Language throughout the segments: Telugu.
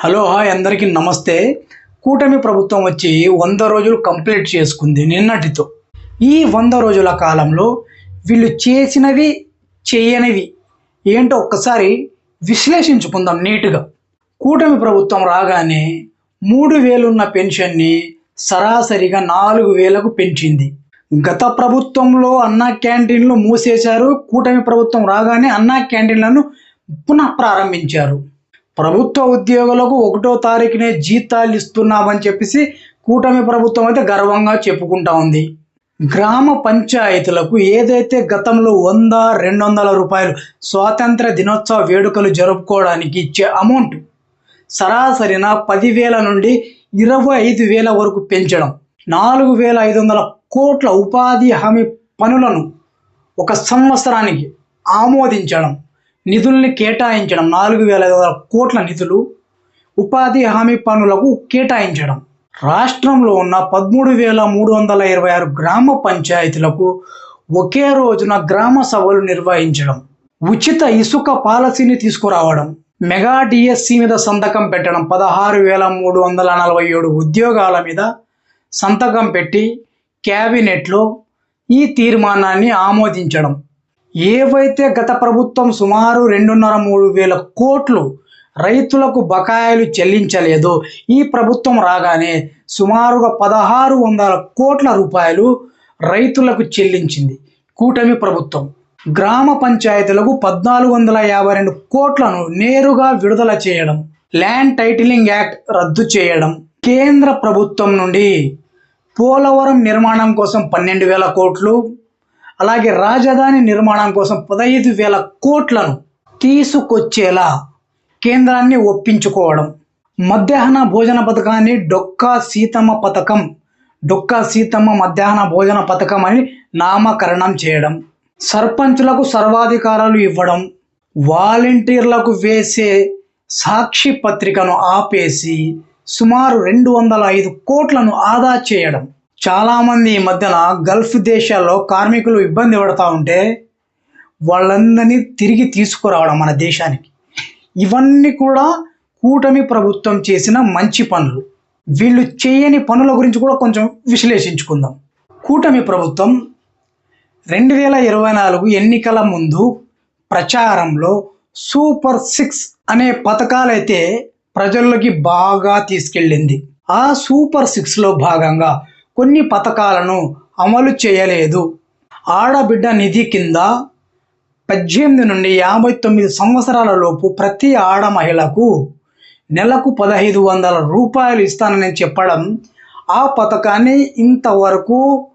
హలో హాయ్ అందరికీ నమస్తే. కూటమి ప్రభుత్వం వచ్చి వంద రోజులు కంప్లీట్ చేసుకుంది నిన్నటితో. ఈ వంద రోజుల కాలంలో వీళ్ళు చేసినవి చేయనివి. ఏంటో ఒక్కసారి విశ్లేషించుకుందాం నీట్గా. కూటమి ప్రభుత్వం రాగానే మూడు వేలున్న పెన్షన్ని సరాసరిగా నాలుగు వేలకు పెంచింది. గత ప్రభుత్వంలో అన్నా క్యాంటీన్లు మూసేశారు. కూటమి ప్రభుత్వం రాగానే అన్నా క్యాంటీన్లను పునః ప్రారంభించారు ప్రభుత్వ ఉద్యోగులకు ఒకటో తారీఖునే జీతాలు ఇస్తున్నామని చెప్పేసి కూటమి ప్రభుత్వం అయితే గర్వంగా చెప్పుకుంటా ఉంది. గ్రామ పంచాయతీలకు ఏదైతే గతంలో వంద రెండు వందల రూపాయలు స్వాతంత్ర దినోత్సవ వేడుకలు జరుపుకోవడానికి ఇచ్చే అమౌంట్ సరాసరిన పదివేల నుండి ఇరవై ఐదు వేల వరకు పెంచడం నాలుగు వేల ఐదు వందల కోట్ల ఉపాధి హామీ పనులను ఒక సంవత్సరానికి ఆమోదించడం నిధుల్ని కేటాయించడం నాలుగు వేల ఐదు వందల కోట్ల నిధులు ఉపాధి హామీ పనులకు కేటాయించడం. రాష్ట్రంలో ఉన్న పదమూడు వేల మూడు వందల ఇరవై ఆరు గ్రామ పంచాయతీలకు ఒకే రోజున గ్రామ సభలు నిర్వహించడం. ఉచిత ఇసుక పాలసీని తీసుకురావడం. మెగా డిఎస్సి మీద సంతకం పెట్టడం. పదహారు వేల మూడు వందల నలభై ఏడు ఉద్యోగాల మీద సంతకం పెట్టి క్యాబినెట్లో ఈ తీర్మానాన్ని ఆమోదించడం. ఏవైతే గత ప్రభుత్వం సుమారు రెండున్నర మూడు వేల కోట్లు రైతులకు బకాయిలు చెల్లించలేదో ఈ ప్రభుత్వం రాగానే సుమారుగా పదహారు వందల కోట్ల రూపాయలు రైతులకు చెల్లించింది కూటమి ప్రభుత్వం. గ్రామ పంచాయతీలకు పద్నాలుగు వందల యాభై రెండు కోట్లను నేరుగా విడుదల చేయడం ల్యాండ్ టైటిలింగ్ యాక్ట్ రద్దు చేయడం కేంద్ర ప్రభుత్వం నుండి పోలవరం నిర్మాణం కోసం పన్నెండు వేల కోట్లు అలాగే రాజధాని నిర్మాణం కోసం పదహైదు వేల కోట్లను తీసుకొచ్చేలా కేంద్రాన్ని ఒప్పించుకోవడం. మధ్యాహ్న భోజన పథకాన్ని డొక్కా సీతమ్మ పథకం డొక్కా సీతమ్మ మధ్యాహ్న భోజన పథకం అని నామకరణం చేయడం. సర్పంచులకు సర్వాధికారాలు ఇవ్వడం. వాలంటీర్లకు వేసే సాక్షి పత్రికను ఆపేసి సుమారు రెండు వందల ఐదు కోట్లను ఆదా చేయడం. చాలామంది ఈ మధ్యన గల్ఫ్ దేశాల్లో కార్మికులు ఇబ్బంది పడుతూ ఉంటే వాళ్ళందరినీ తిరిగి తీసుకురావడం మన దేశానికి. ఇవన్నీ కూడా కూటమి ప్రభుత్వం చేసిన మంచి పనులు. వీళ్ళు చేయని పనుల గురించి కూడా కొంచెం విశ్లేషించుకుందాం. కూటమి ప్రభుత్వం రెండు వేల ఇరవై నాలుగు ఎన్నికల ముందు ప్రచారంలో సూపర్ సిక్స్ అనే పథకాలైతే ప్రజల్లోకి బాగా తీసుకెళ్ళింది. ఆ సూపర్ సిక్స్లో భాగంగా కొన్ని పథకాలను అమలు చేయలేదు. ఆడబిడ్డ నిధి కింద పద్దెనిమిది నుండి యాభై తొమ్మిది సంవత్సరాల లోపు ప్రతి ఆడ మహిళకు నెలకు పదహైదు వందల రూపాయలు ఇస్తానని చెప్పడం ఆ పథకాన్ని ఇంతవరకు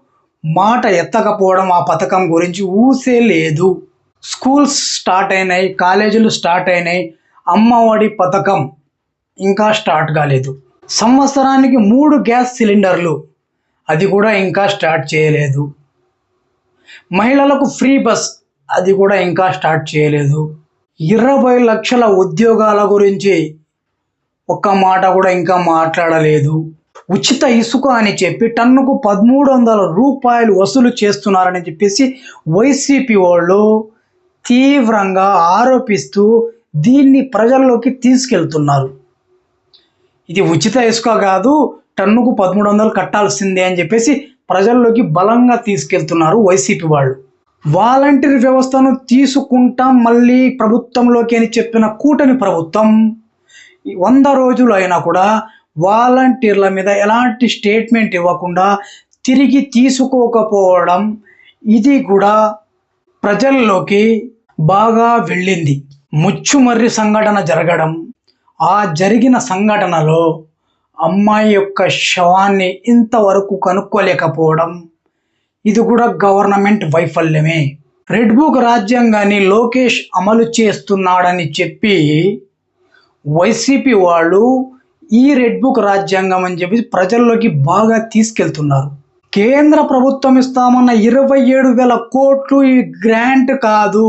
మాట ఎత్తకపోవడం ఆ పథకం గురించి ఊసే లేదు. స్కూల్స్ స్టార్ట్ అయినాయి కాలేజీలు స్టార్ట్ అయినాయి అమ్మఒడి పథకం ఇంకా స్టార్ట్ కాలేదు. సంవత్సరానికి మూడు గ్యాస్ సిలిండర్లు అది కూడా ఇంకా స్టార్ట్ చేయలేదు. మహిళలకు ఫ్రీ బస్ అది కూడా ఇంకా స్టార్ట్ చేయలేదు. ఇరవై లక్షల ఉద్యోగాల గురించి ఒక్క మాట కూడా ఇంకా మాట్లాడలేదు. ఉచిత ఇసుక అని చెప్పి టన్నుకు పదమూడు వందల రూపాయలు వసూలు చేస్తున్నారని చెప్పేసి వైసీపీ వాళ్ళు తీవ్రంగా ఆరోపిస్తూ దీన్ని ప్రజల్లోకి తీసుకెళ్తున్నారు. ఇది ఉచిత ఇసుక కాదు టన్నుకు పదమూడు వందలు కట్టాల్సిందే అని చెప్పేసి ప్రజల్లోకి బలంగా తీసుకెళ్తున్నారు వైసీపీ వాళ్ళు. వాలంటీర్ వ్యవస్థను తీసుకుంటాం మళ్ళీ ప్రభుత్వంలోకి అని చెప్పిన కూటమి ప్రభుత్వం వంద రోజులు అయినా కూడా వాలంటీర్ల మీద ఎలాంటి స్టేట్మెంట్ ఇవ్వకుండా తిరిగి తీసుకోకపోవడం ఇది కూడా ప్రజల్లోకి బాగా వెళ్ళింది. ముచ్చుమర్రి సంఘటన జరగడం ఆ జరిగిన సంఘటనలో అమ్మాయి యొక్క శవాన్ని ఇంతవరకు కనుక్కోలేకపోవడం ఇది కూడా గవర్నమెంట్ వైఫల్యమే. రెడ్ బుక్ రాజ్యాంగాన్ని లోకేష్ అమలు చేస్తున్నాడని చెప్పి వైసీపీ వాళ్ళు ఈ రెడ్ బుక్ రాజ్యాంగం అని చెప్పి ప్రజల్లోకి బాగా తీసుకెళ్తున్నారు. కేంద్ర ప్రభుత్వం ఇస్తామన్న ఇరవై ఏడు వేల కోట్లు ఈ గ్రాంట్ కాదు.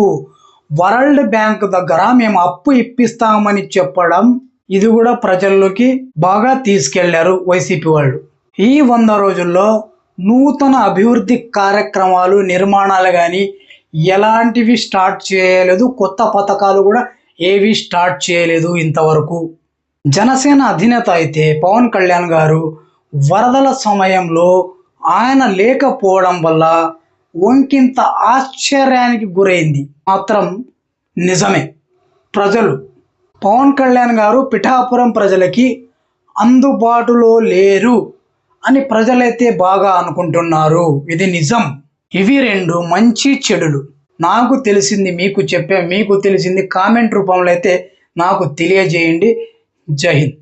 వరల్డ్ బ్యాంక్ దగ్గర మేము అప్పు ఇప్పిస్తామని చెప్పడం ఇది కూడా ప్రజల్లోకి బాగా తీసుకెళ్ళారు వైసీపీ వాళ్ళు. ఈ వంద రోజుల్లో నూతన అభివృద్ధి కార్యక్రమాలు నిర్మాణాలు కానీ ఎలాంటివి స్టార్ట్ చేయలేదు కొత్త పథకాలు కూడా ఏవి స్టార్ట్ చేయలేదు ఇంతవరకు. జనసేన అధినేత అయితే పవన్ కళ్యాణ్ గారు వరదల సమయంలో ఆయన లేకపోవడం వల్ల వంకింత ఆశ్చర్యానికి గురైంది. మాత్రం నిజమే. ప్రజలు పవన్ కళ్యాణ్ గారు పిఠాపురం ప్రజలకి అందుబాటులో లేరు అని ప్రజలైతే బాగా అనుకుంటున్నారు. ఇది నిజం. ఇవి రెండు మంచి చెడులు. నాకు తెలిసింది మీకు చెప్పే మీకు తెలిసింది కామెంట్ రూపంలో అయితే నాకు తెలియజేయండి. జై హింద్.